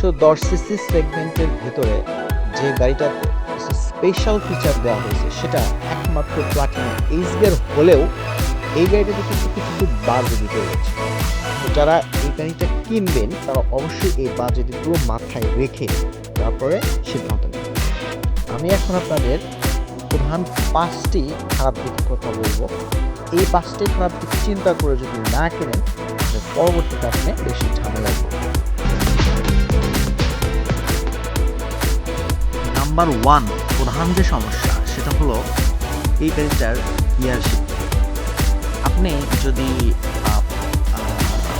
একশো দশ সিসি সেগমেন্টের ভিতরে যে গাড়িটাতে স্পেশাল ফিচার দেওয়া হয়েছে, সেটা একমাত্র প্লাটিনাম এইচ গিয়ার হলেও এই গাড়িটাতে কিন্তু কিছু বাজে দিতে রয়েছে তো যারা এই গাড়িটা কিনবেন, তারা অবশ্যই এই বাজেটগুলো মাথায় রেখে তারপরে সিদ্ধান্ত নেবেন। আমি এখন আপনাদের প্রধান পাঁচটি খারাপ দিকের কথা বলব। এই পাঁচটি খারাপ দিক চিন্তা করে যদি না কেনেন পরবর্তীতে আপনি বেশি ঝামেলা নাম্বার ওয়ান প্রধান যে সমস্যা, সেটা হলো এই গাড়িটার গিয়ার আপনি যদি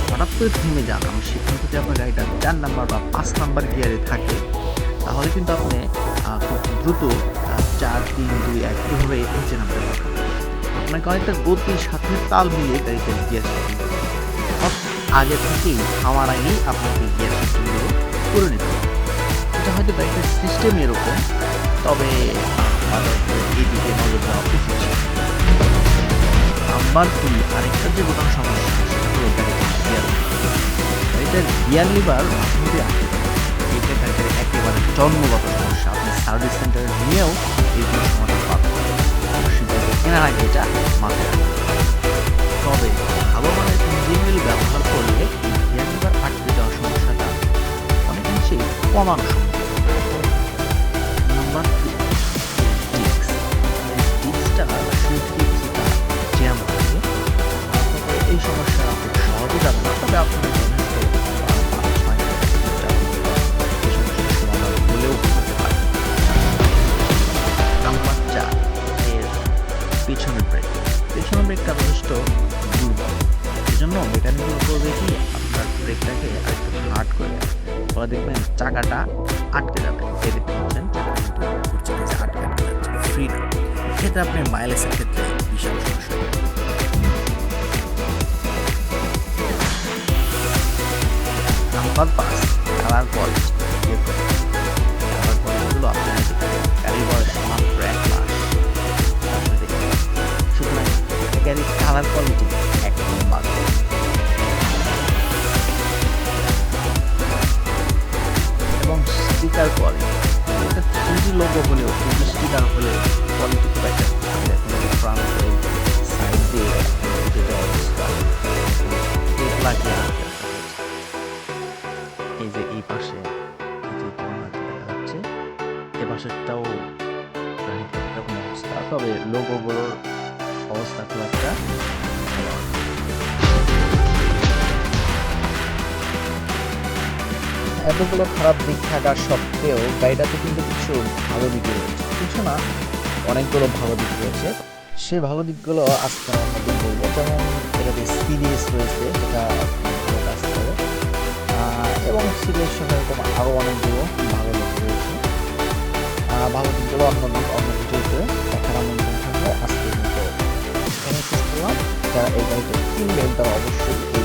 হঠাৎ করে থেমে যান আমার সিদ্ধান্ত যদি আপনার গাড়িটা চার নাম্বার বা পাঁচ নাম্বার গিয়ারে থাকে, তাহলে কিন্তু আপনি খুব দ্রুত চার, তিন, দুই, এক এভাবে নিচে নামতে পারবেন। আপনার গাড়িটার গতির সাথে তাল মিলিয়ে গাড়িটার গিয়ার আগে থেকেই খাওয়ার আগেই আপনাকে গিয়ার করে নিতে হবে। হয়তো গাড়িটার সিস্টেম এরকম তবে নজর দেওয়া উচিত। নাম্বার দুই, আরেকটা যে প্রধান সমস্যা সেটা হলো লিভার এটা একেবারে জন্মগত সমস্যা। আপনি সার্ভিস সেন্টারে নিয়েও এই কোনো সমাধান পাবেন। কেনার আগে এটা মাথায় তবে ভালো মানের ব্যবহার করলে এই গিয়ার লিভার আটকে যাওয়ার সমস্যাটা অনেকাংশেই কমানো চার এর পিছনের ব্রেক পিছনের ব্রেকটা যথেষ্ট দুর্বল। এজন্য মেকানিকগুলো করবে কি আপনার ব্রেকটাকে আরেকটু হার্ড করে। ফলে দেখবেন চাকাটা আটকে যাবে। এই দেখতে পাচ্ছেন এক্ষেত্রে আপনি মাইলেজের ক্ষেত্রে বিশাল সমস্যা। নাম্বার পাঁচ গাড়ির কালার কোয়ালিটি একদম বাজে। এবং স্টিকার কোয়ালিটি এটা লোগো হলেও থ্রিডি স্টিকার হলেও কোয়ালিটি খুব একটা লাগিয়ে এই যে এই পাশে পাশেরটাও অবস্থা। তবে লোগোগুলোর অবস্থা খুব একটা। এতগুলো খারাপ দিক থাকা সত্ত্বেও গাড়িটাতে কিন্তু কিছু ভালো দিক রয়েছে। কিছু না, অনেকগুলো ভালো দিক রয়েছে। সেই ভালো দিকগুলো আজকে আমরা বলব যেমন এটাতে সিরিয়াস রয়েছে, যেটা কাজ করে এবং সিরিয়াস সহ এরকম আরও অনেকগুলো ভালো দিক রয়েছে। ভালো দিকগুলো অন্য অন্য 加 a 等于九今年的老师